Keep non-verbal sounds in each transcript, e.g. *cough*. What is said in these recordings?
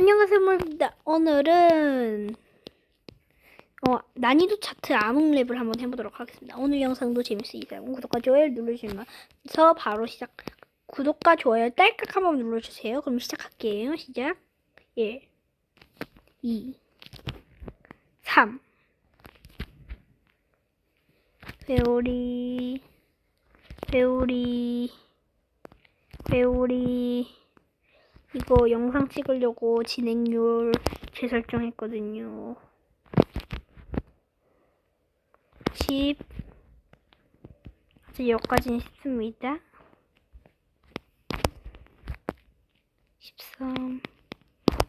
안녕하세요, 모입니다. 오늘은 어, 난이도 차트 암흑랩을 한번 해보도록 하겠습니다. 오늘 영상도 재밌으시다면 구독과 좋아요 눌러주시면서 바로 시작. 구독과 좋아요 딸깍 한번 눌러주세요. 그럼 시작할게요. 시작. 1, 2, 3. 회오리, 회오리, 회오리. 이거 영상 찍으려고 진행률 재설정했거든요. 10 아직 여기까지는 쉽습니다. 13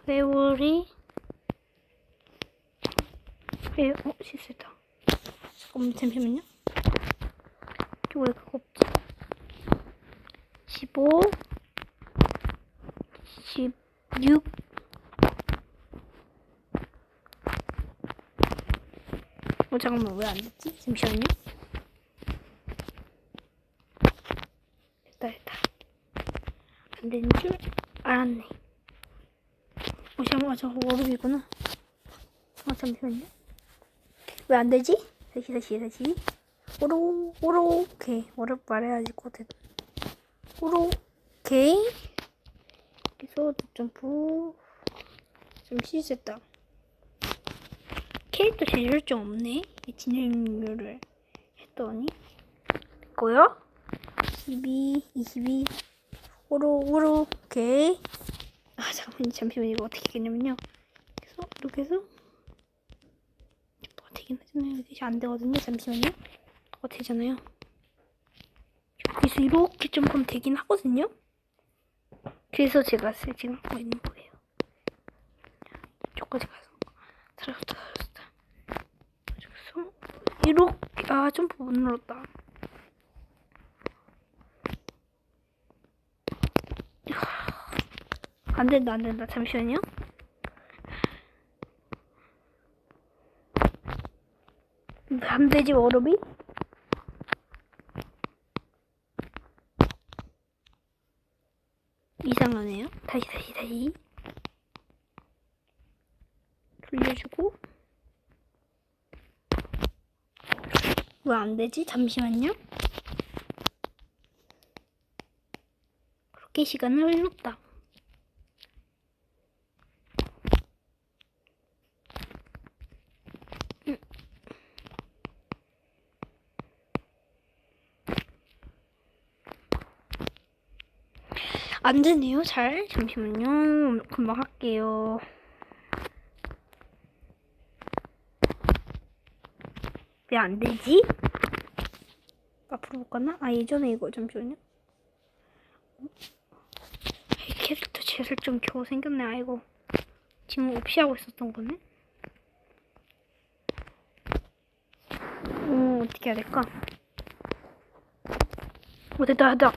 회오리 회, 어, 실수했다. 잠깐만, 잠시만요. 이거 왜 그거 없지? 15 16어 잠깐만 왜 안 됐지? 잠시만요. 됐다 됐다. 안 되는 줄 알았네. 어 잠깐만 저 월급이구나. 어 잠시만요. 왜 안 되지? 다시 다시 다시. 오로 오로 오케이 월급 말해야지 거든. 오로 오케이. 여기서 점프 좀 실수했다. 캐릭터 재설정 없네. 이 진행률을 했더니 됐고요. 12, 22, 오로 오로 오케이. 아 잠깐만 잠시만 이거 어떻게 했냐면요. 그래서 이렇게 해서 뭐가 되긴 하잖아요. 이게 안 되거든요. 잠시만요. 뭐가 되잖아요. 여기서 이렇게 점프하면 되긴 하거든요. 그래서 제가 지금 있는 거예요. 저까지 가서 들었다. 그래서 이렇게 아 점프 못 눌렀다. 안 된다 안 된다 잠시만요. 안 되지 워럽이? 이상하네요. 다시 다시 다시 돌려주고 왜 안 되지? 잠시만요. 그렇게 시간을 흘렀다. 음. 안 되네요, 잘. 잠시만요. 금방 할게요. 왜 안 되지? 앞으로 못 가나? 아, 예전에 이거 잠시만요. 어? 이 캐릭터 재설정 겨우 생겼네, 아이고. 지금 없이 하고 있었던 거네? 어, 어떻게 해야 될까? 어, 됐다, 됐다.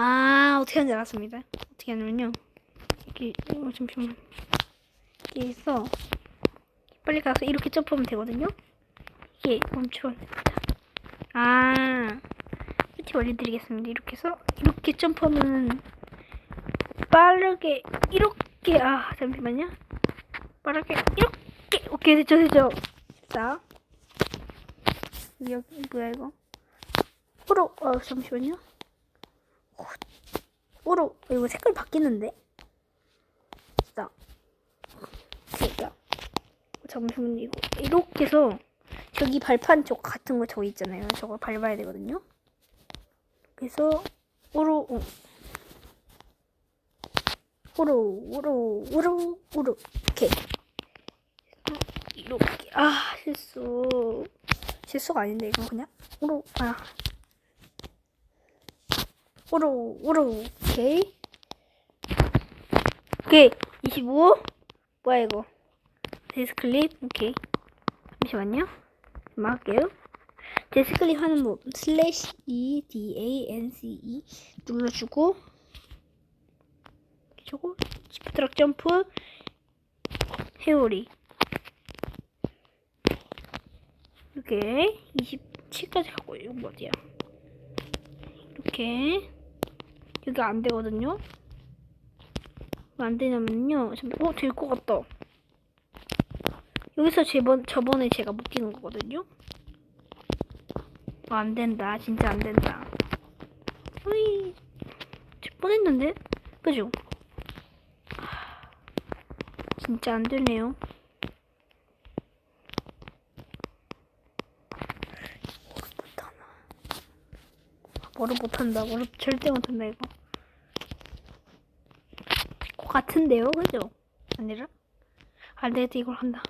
아, 어떻게 하는지 알았습니다. 어떻게 하냐면요. 여기, 어, 잠시만. 여기서, 빨리 가서 이렇게 점프하면 되거든요? 이게 멈추면 됩니다. 아, 팁 알려드리겠습니다. 이렇게 해서, 이렇게 점프하면, 빠르게, 이렇게, 아, 잠시만요. 빠르게, 이렇게, 오케이, 됐죠, 됐죠. 자. 여기, 뭐야, 이거. 프로, 어, 잠시만요. 오로 이거 색깔 바뀌는데? 진짜. 진짜. 잠시만요. 이거 이렇게 해서 저기 발판 쪽 같은 거 저기 있잖아요. 저거 밟아야 되거든요. 그래서 오로 어. 오로 오로 오로 오로 이렇게 이렇게 아 실수 실수가 아닌데 이거 그냥 오로 아 오로 오로 오케이. 오케이 25 뭐야 이거? 데스클립? 오케이. 잠시만요. 할게요. 데스클립 하는 법 슬래시 E D A N C E 눌러주고 저거 시프트락 점프 회오리. 이렇게 27까지 가고 이거 어디야 이렇게 여기 안 되거든요. 왜안 되냐면요. 어, 될 것 같다. 여기서 저번, 저번에 제가 묶이는 거거든요. 어, 안 된다. 진짜 안 된다. 으이, 될 뻔했는데? 그죠? 하, 진짜 안 되네요. 뭐를 못한다. 뭐를 절대 못한다, 이거. 것 같은데요? 그죠? 아니라? 안 되겠다, 이걸 한다.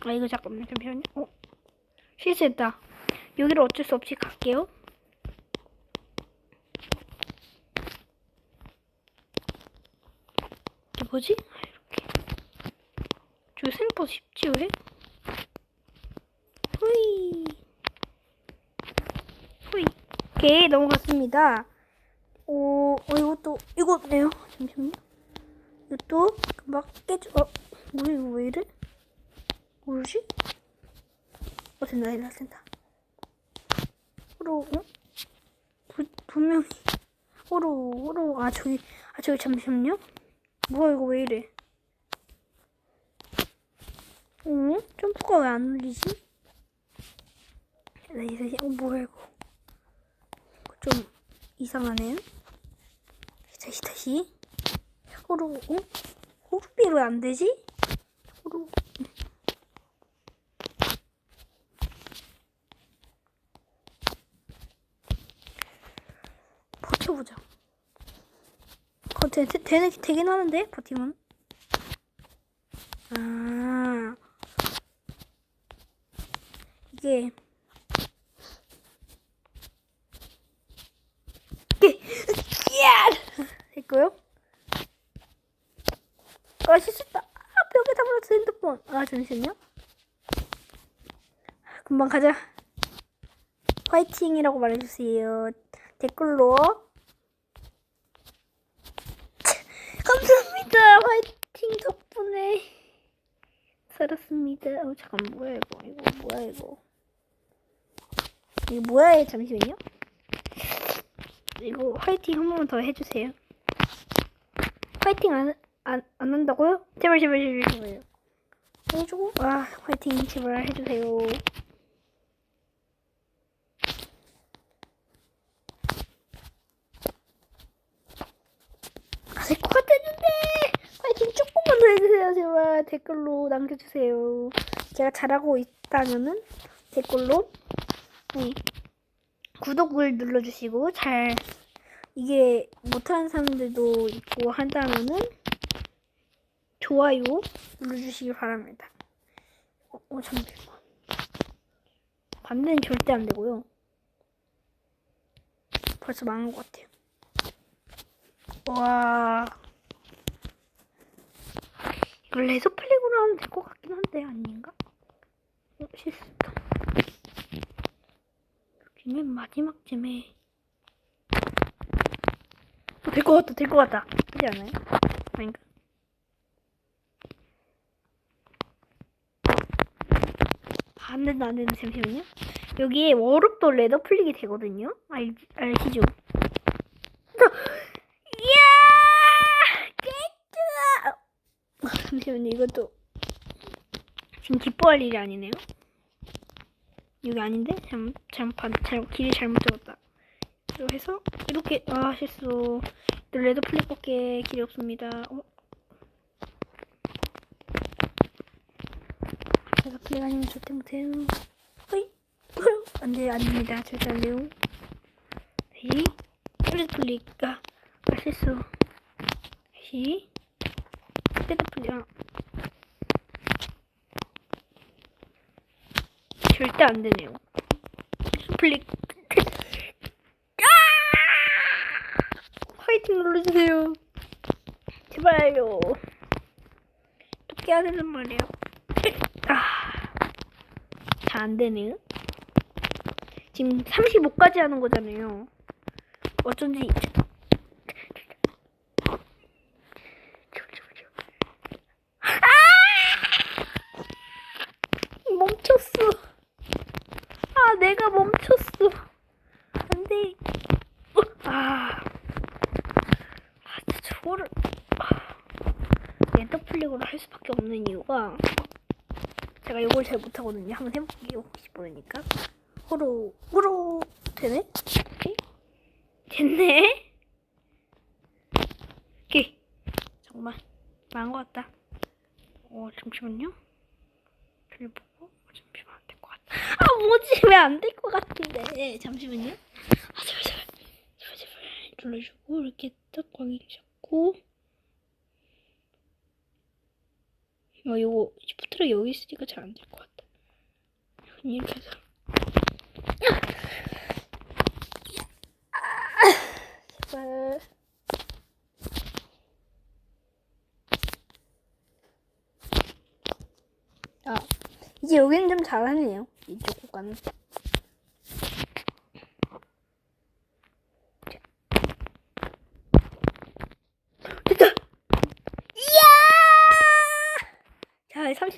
아, 이거 잠깐만요. 잠시만요. 어? 실수했다. 여기를 어쩔 수 없이 갈게요. 뭐지? 아, 이렇게. 저 생각보다 쉽지, 왜? 후이. 후이. 오케이, 넘어갔습니다. 오, 어, 이것도, 이거네요. 잠시만요. 이것도 금방 깨져, 어, 뭐야, 이거 왜 이래? 뭐지? 어, 된다, 된다, 된다. 호로, 어? 부, 분명히. 호로, 호로, 아, 저기, 아, 저기, 잠시만요. 뭐야, 이거 왜 이래? 어? 점프가 왜안 눌리지? 네, 이제, 어, 뭐야, 이거. 좀 이상하네요. 다시, 다시. 호로, 어? 호루비 왜안 되지? 호로. 버텨보자. 어, 되, 되, 되는, 되긴 하는데, 버티면. 아. 이게. 이게, 야! 됐고요. 아, 실수다. 아, 벽에 담아놨어, 핸드폰. 아, 잠시만요. 금방 가자. 화이팅이라고 말해주세요. 댓글로. 감사합니다. 화이팅 덕분에 살았습니다. 어, 잠깐 뭐야 이거? 이거 뭐야 이거? 이거 뭐야? 잠시만요. 이거 화이팅 한 번만 더 해주세요. 화이팅 안, 안, 안 한다고요? 제발 제발 제발 제발. 해주고 아 화이팅 제발 해주세요. 아, 될것 같았는데 화이팅 조금만 더 해주세요 제발 댓글로 남겨주세요 제가 잘하고 있다면은 댓글로 네, 구독을 눌러주시고 잘 이게 못하는 사람들도 있고 한다면은 좋아요 눌러주시기 바랍니다 어, 어 잠시만 반대는 절대 안 되고요 벌써 망한 것 같아요 와. 이걸 레서 플래그로 하면 될 것 같긴 한데, 아닌가? 어, 실수다. 여기 맨 마지막쯤에. 어, 될것 같다, 될 것 같다. 그렇지 않아요? 아닌가? 아, 안 된다, 안 된다, 잠시만요. 여기에 워룹도 레더 풀리게 되거든요? 알, 알시죠? 이야! 깨끗! 잠시만요, 이것도. 지금 기뻐할 일이 아니네요. 여기 아닌데? 잘못, 잘못, 길이 잘못 잡았다. 이렇게 해서, 이렇게, 아, 실수. 또 레드 플랫밖에 길이 없습니다. 어? 레드 플랫 아니면 절대 못해요. 허이! 안 돼, 안 됩니다. 절대 안 돼요. 다시, 레드 플랫가. 아, 실수. 다시, 레드 플랫, 아. 절대 안 되네요. 플릭. 아! 화이팅 눌러주세요. 제발요. 어떻게 해야 되는 말이에요. *laughs* 아, 잘 안 되네요. 지금 35까지 하는 거잖아요. 어쩐지. 아! 멈췄어. 아, 내가 멈췄어. 안 돼. 어, 이거를 엔터 플릭으로 할 수밖에 없는 이유가 제가 이걸 잘 못하거든요. 한번 해볼게요. 혹시 모르니까. 호로 호로 되네? 오케이. 됐네. 오케이. 정말 망한 것 같다. 어 잠시만요. 저기 보고 잠시만 안 될 것 같아. 아 뭐지 왜 안 될 것 같은데? 잠시만요. 아 제발 제발 제발 제발 눌러주고 이렇게 딱 광이 잡고. 어 이거 시프트가 여기 있으니까 잘 안 될 것 같다. 이렇게 해서. 아, 이제 여기는 좀 잘하네요. 이쪽 구간은.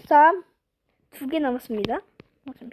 13, 두 개 남았습니다. 어, 잠시만.